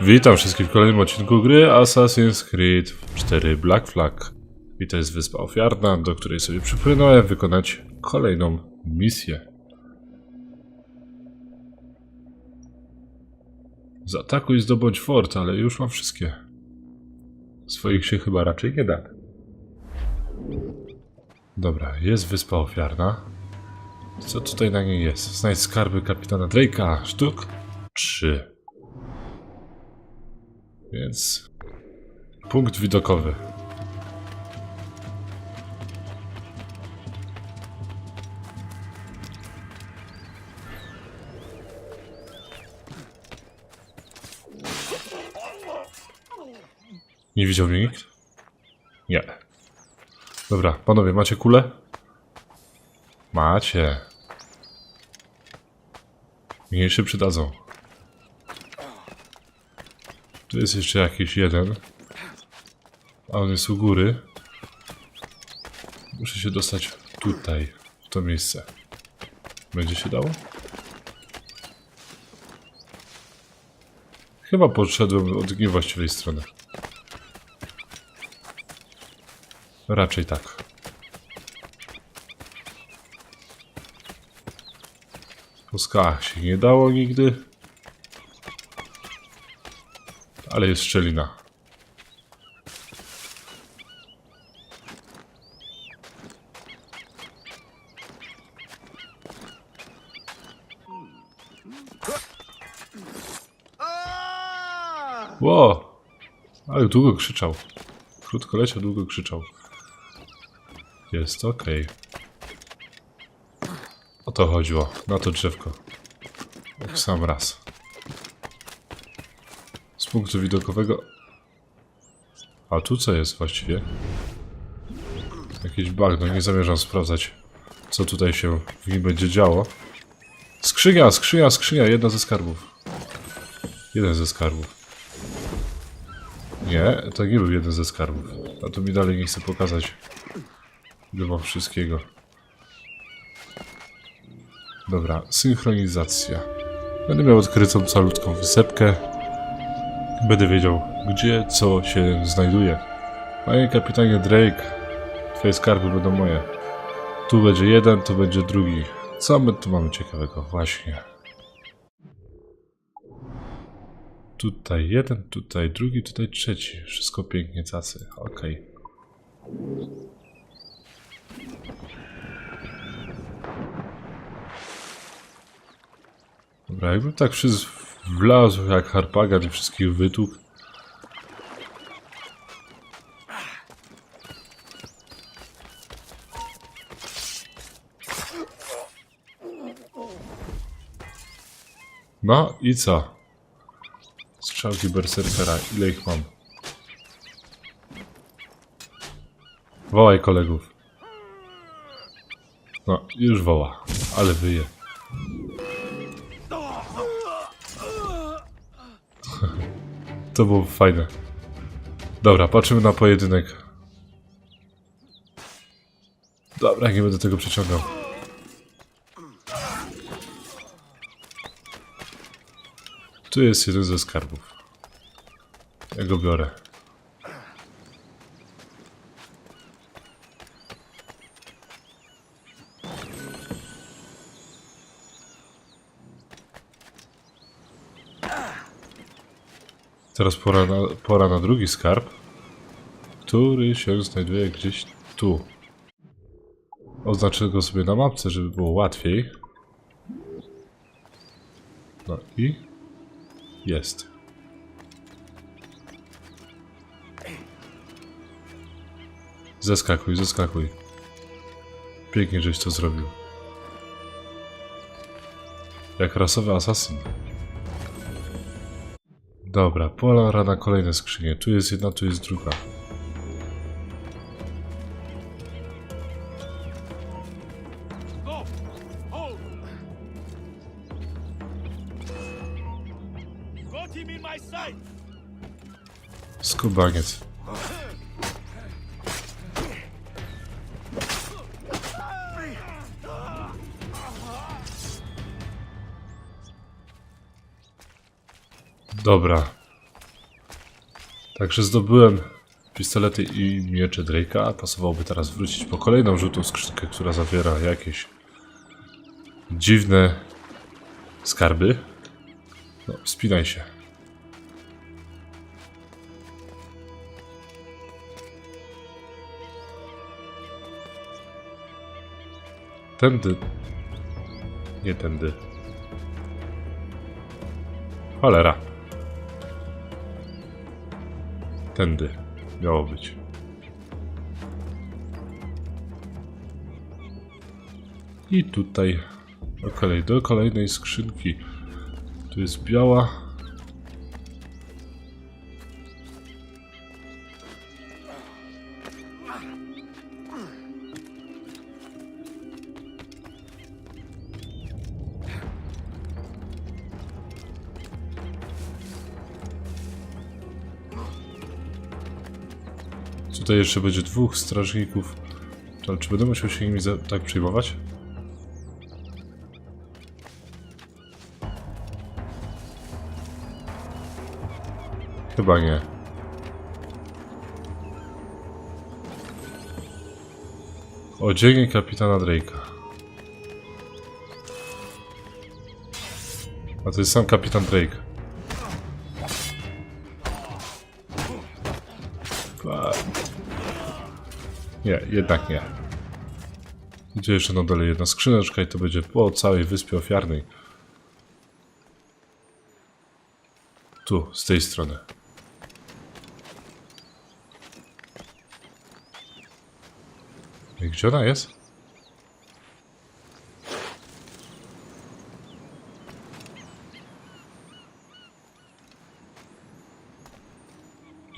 Witam wszystkich w kolejnym odcinku gry Assassin's Creed 4 Black Flag. I to jest wyspa ofiarna, do której sobie przypłynąłem wykonać kolejną misję. Zaatakuj, zdobądź fort, ale już mam wszystkie. Swoich się chyba raczej nie da. Dobra, jest wyspa ofiarna. Co tutaj na niej jest? Znajdź skarby kapitana Drake'a. Sztuk 3. Więc punkt widokowy. Nie widział mnie nikt? Nie. Dobra, panowie, macie kulę? Macie. Mniejsze przydadzą. Tu jest jeszcze jakiś jeden. A on jest u góry. Muszę się dostać tutaj, w to miejsce. Będzie się dało? Chyba podszedłem od niewłaściwej strony. Raczej tak. Skałach się nie dało nigdy. Ale jest szczelina. Ło! Ale długo krzyczał. Krótko leciał, długo krzyczał. Jest okej. O to chodziło. Na to drzewko. Jak sam raz. Punktu widokowego... A tu co jest właściwie? Jakiś bagno, nie zamierzam sprawdzać, co tutaj się w nim będzie działo. Skrzynia, skrzynia, skrzynia, jedna ze skarbów. Jeden ze skarbów. Nie, to nie był jeden ze skarbów. A to mi dalej nie chce pokazać, ile mam wszystkiego. Dobra, synchronizacja. Będę miał odkrytą calutką wysepkę. Będę wiedział, gdzie co się znajduje. Panie kapitanie Drake, twoje skarby będą moje. Tu będzie jeden, tu będzie drugi. Co my tu mamy ciekawego? Właśnie. Tutaj jeden, tutaj drugi, tutaj trzeci. Wszystko pięknie cacy. Okej. Dobra, jakbym tak wszyscy wlazł jak harpagan i wszystkich wytłukł. No i co? Strzałki berserkera, ile ich mam? Wołaj kolegów. No, już woła, ale wyje. To było fajne. Dobra, patrzymy na pojedynek. Dobra, nie będę tego przeciągał. Tu jest jeden ze skarbów. Ja go biorę. Teraz pora na, pora na drugi skarb, który się znajduje gdzieś tu. Oznaczę go sobie na mapce, żeby było łatwiej. No i jest. Zeskakuj, zeskakuj. Pięknie, żeś to zrobił. Jak rasowy asasyn. Dobra, pola na kolejne skrzynie. Tu jest jedna, tu jest druga. Skubaniec. Dobra. Także zdobyłem pistolety i miecze Drake'a. Pasowałoby teraz wrócić po kolejną żółtą skrzynkę, która zawiera jakieś dziwne skarby. No, wspinaj się. Tędy. Nie tędy. Cholera. Tędy. Miało być. I tutaj do, kolej, do kolejnej skrzynki. Tu jest biała. Tutaj jeszcze będzie dwóch strażników. To, czy będę musiał się nimi tak przejmować? Chyba nie. Odzienie kapitana Drake'a. A to jest sam kapitan Drake. Nie, jednak nie. Idzie jeszcze na dole jedna skrzyneczka i to będzie po całej wyspie ofiarnej. Tu, z tej strony. I gdzie ona jest?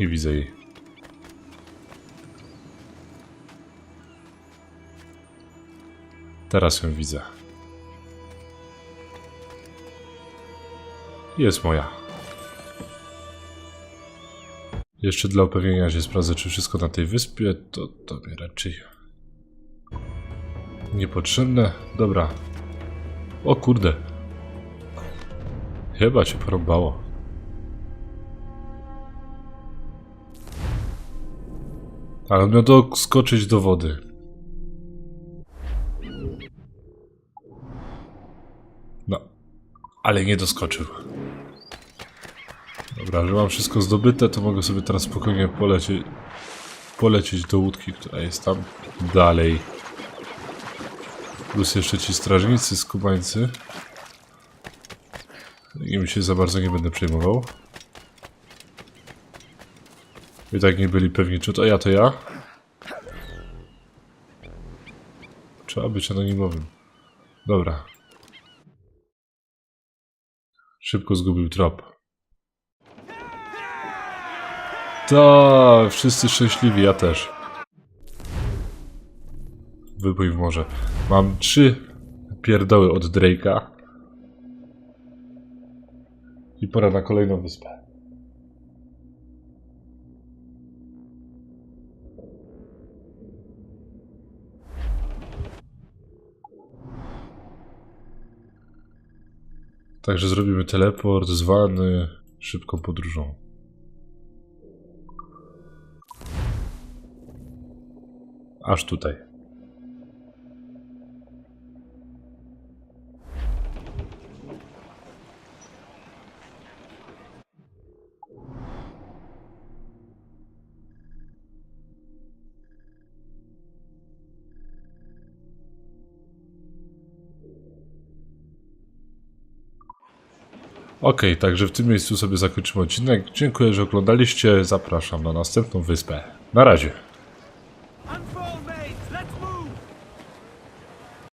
Nie widzę jej. Teraz ją widzę. Jest moja. Jeszcze dla upewnienia się sprawdzę, czy wszystko na tej wyspie, to to mi raczej niepotrzebne. Dobra. O kurde. Chyba się porąbało. Ale miał doskoczyć do wody. Ale nie doskoczył. Dobra, że mam wszystko zdobyte, to mogę sobie teraz spokojnie polecieć, polecieć do łódki, która jest tam dalej. Plus jeszcze ci strażnicy, skubańcy. Im się za bardzo nie będę przejmował. I tak nie byli pewni, czy to ja, to ja. Trzeba być anonimowym. Dobra. Szybko zgubił trop. To wszyscy szczęśliwi, ja też. Wypływ w morze. Mam trzy pierdoły od Drake'a. I pora na kolejną wyspę. Także zrobimy teleport zwany szybką podróżą. Aż tutaj. Okej, także w tym miejscu sobie zakończymy odcinek. Dziękuję, że oglądaliście. Zapraszam na następną wyspę. Na razie.